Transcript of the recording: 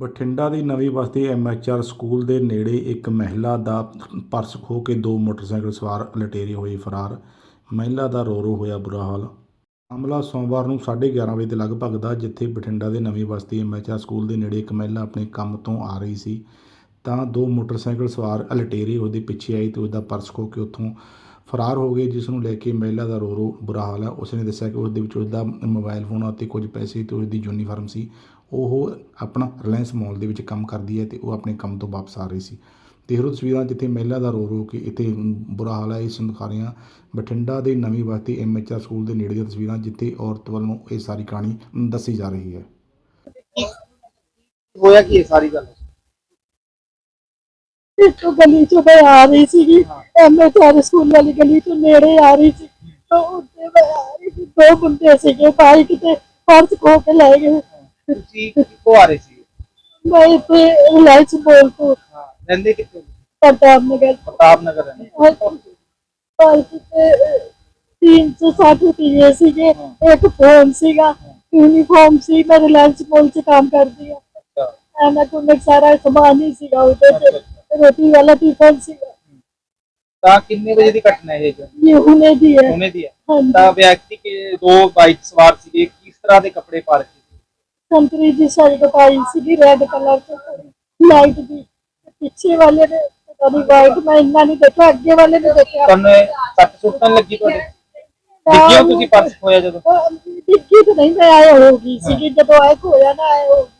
ਬਠਿੰਡਾ ਦੀ ਨਵੀਂ ਬਸਤੀ ਐਮਐਚਆਰ ਸਕੂਲ ਦੇ ਨੇੜੇ ਇੱਕ ਮਹਿਲਾ ਦਾ ਪਰਸ ਖੋਹ ਕੇ ਦੋ ਮੋਟਰਸਾਈਕਲ ਸਵਾਰ ਲਟੇਰੇ ਹੋਏ ਫਰਾਰ। ਮਹਿਲਾ ਦਾ ਰੋ ਰੋ ਹੋਇਆ ਬੁਰਾ ਹਾਲ। ਮਾਮਲਾ ਸੋਮਵਾਰ ਨੂੰ 11:30 ਵਜੇ ਦੇ ਲਗਭਗ ਦਾ, ਜਿੱਥੇ ਬਠਿੰਡਾ ਦੇ ਨਵੀਂ ਬਸਤੀ ਐਮਐਚਆਰ ਸਕੂਲ ਦੇ ਨੇੜੇ ਇੱਕ ਮਹਿਲਾ ਆਪਣੇ ਕੰਮ ਤੋਂ ਆ ਰਹੀ ਸੀ। ਤਾਂ ਦੋ ਮੋਟਰਸਾਈਕਲ ਸਵਾਰ ਲਟੇਰੇ ਉਹਦੇ ਪਿੱਛੇ ਆਈ ਤੇ ਉਹਦਾ ਪਰਸ ਖੋਹ ਕੇ ਉੱਥੋਂ ਫਰਾਰ ਹੋ ਗਏ, ਜਿਸ ਨੂੰ ਲੈ ਕੇ ਮਹਿਲਾ ਦਾ ਰੋ ਰੋ ਬੁਰਾ ਹਾਲ ਹੈ। ਉਸਨੇ ਦੱਸਿਆ ਕਿ ਉਸ ਦੇ ਵਿੱਚ ਉਸਦਾ ਮੋਬਾਈਲ ਫੋਨ ਅਤੇ ਕੁਝ ਪੈਸੇ ਤੇ ਉਸਦੀ ਯੂਨੀਫਾਰਮ ਸੀ। ਉਹ ਆਪਣਾ ਰਿਲਾਇੰਸ ਮਾਲ ਦੇ ਵਿੱਚ ਕੰਮ ਕਰਦੀ ਹੈ ਤੇ ਉਹ ਆਪਣੇ ਕੰਮ ਤੋਂ ਵਾਪਸ ਆ ਰਹੀ ਸੀ। ਦੇਖ ਲਓ ਤਸਵੀਰਾਂ ਜਿੱਥੇ ਮਹਿਲਾ ਦਾ ਰੋ ਰੋ ਕੇ ਇੱਥੇ ਬੁਰਾ ਹਾਲ ਹੈ ਦਿਖਾ ਰਹੀਆਂ ਬਠਿੰਡਾ ਦੇ ਨਵੀਂ ਬਸਤੀ ਐਮਐਚਆਰ ਸਕੂਲ ਦੇ ਨੇੜੇ ਦੀਆਂ ਤਸਵੀਰਾਂ ਜਿੱਥੇ ਔਰਤ ਵੱਲੋਂ ਇਹ ਸਾਰੀ ਕਹਾਣੀ ਦੱਸੀ ਜਾ ਰਹੀ ਹੈ। ਹੋਇਆ ਕੀ ਹੈ ਸਾਰੀ ਗੱਲ? ਇੱਕ ਗਲੀ ਚੋਂ ਮੈਂ ਆ ਰਹੀ ਸੀਗੀ ਐਮਏ ਚਾਰ ਸਕੂਲ ਵਾਲੀ ਗਲੀ ਤੋਂ ਨੇੜੇ ਆ ਰਹੀ ਸੀ। ਤਾਂ ਉੱਤੇ ਮੈਂ ਆ ਰਹੀ ਸੀ ਦੋ ਮੁੰਡੇ ਸੀਗੇ ਬਾਈਕ ਤੇ ਪਰਸ ਖੋ ਕੇ ਲੈ ਗਏ। ਤੁਸੀਂ ਕਿੱਥੋਂ ਆ ਰਹੇ ਸੀ? ਮੈਂ ਇੱਥੇ ਰਿਲਾਇੰਸ ਮੋਲ ਤੋਂ। ਹਾਂ ਰਹਿੰਦੇ ਕਿੱਥੇ? ਪ੍ਰਤਾਪ ਨਗਰ। ਪ੍ਰਤਾਪ ਰਹਿੰਦੇ। ਸੀਗੇ ਅੱਛਾ। ਤਾਂ ਕਿੰਨੇ ਵਜੇ ਦੀ ਘਟਨਾ ਹੈ ਇਹ ਜੋ? ਇਹ ਹੁਣੇ ਦੀ ਹੈ। ਹੁਣੇ ਦੀ ਹੈ। ਹਾਂਜੀ। ਤਾਂ ਵਿਅਕਤੀ ਕੇ ਦੋ ਬਾਈਕ ਸਵਾਰ ਸੀਗੇ ਕਿਸ ਤਰ੍ਹਾਂ ਦੇ ਕੱਪੜੇ ਪਾ ਰੱਖੇ ਸੀ ਸੰਤਰੀ ਦੀ ਸ਼ਰਟ ਪਾਈ ਸੀਗੀ ਰੈੱਡ ਕਲਰ ਦੀ ਲਾਈਟ ਦੀ। ਪਿੱਛੇ ਵਾਲੇ ਨੇ ਪਤਾ ਨਹੀਂ ਵਾਈਟ ਮੈਂ ਇੰਨਾ ਨਹੀਂ ਦੇਖਿਆ ਅੱਗੇ ਵਾਲੇ ਨੇ ਦੇਖਿਆ। ਤੁਹਾਨੂੰ ਇਹ ਸੱਟ ਸੁੱਟਣ ਲੱਗੀ ਤੁਹਾਡੇ? ਡਿੱਗੇ ਹੋ ਤੁਸੀਂ ਪਰਸ ਖੋਇਆ ਜਦੋਂ? ਡਿੱਗੀ ਤਾਂ ਨਹੀਂ ਮੈਂ ਆਏ ਹੋਗੀ ਸੀਗੀ। ਜਦੋਂ ਆਏ ਹੋਇਆ ਨਾ ਆਏ ਹੋਗੀ